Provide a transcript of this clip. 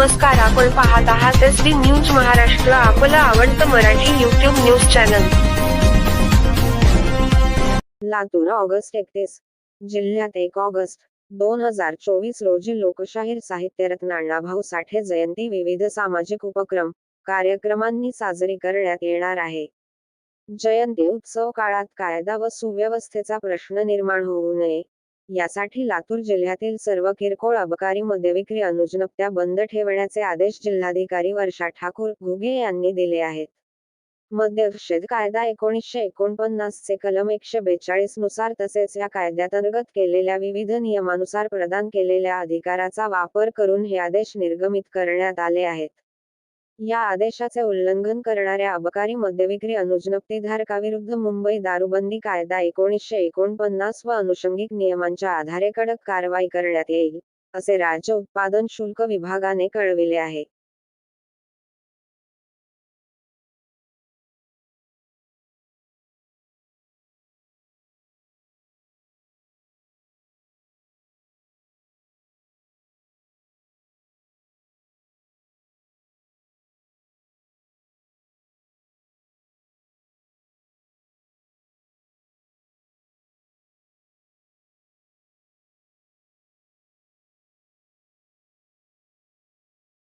नमस्कार आपण पाहत आहात एस डी न्यूज महाराष्ट्र आपलं आवडतं Marathi YouTube news channel. Latur August एकतीस. जिल्ह्यात एक ऑगस्ट दोन हजार चोवीस रोजी लोकशाहीर साहित्यरत्न अण्णाभाऊ साठे जयंती विविध सामाजिक उपक्रम कार्यक्रमांनी साजरी करण्यात येणार आहे. जयंती उत्सव काळात कायदा व सुव्यवस्थेचा प्रश्न निर्माण होऊ नये. यासाठी लातूर जिल्ह्यातील सर्व किरकोळ अबकारी मद्यविक्री अनुजनप्त्या बंद ठेवण्याचे आदेश जिल्हाधिकारी वर्षा ठाकूर घुगे यांनी दिले आहेत. मद्यनिषेध कायदा एकोणीसशे एकोणपन्नास चे कलम एकशे बेचाळीसनुसार तसेच या कायद्यातर्गत केलेल्या विविध नियमानुसार प्रदान केलेल्या अधिकाराचा वापर करून हे आदेश निर्गमित करण्यात आले आहेत. या आदेशाचे उल्लंघन करणाऱ्या अबकारी मद्यविक्री अनुज्ञप्तीधारकाविरुद्ध मुंबई दारूबंदी कायदा एकोणीसशे एकोणपन्नास व अनुषंगिक नियमांच्या आधारे कडक कारवाई करण्यात येईल असे राज्य उत्पादन शुल्क विभागाने कळविले आहे.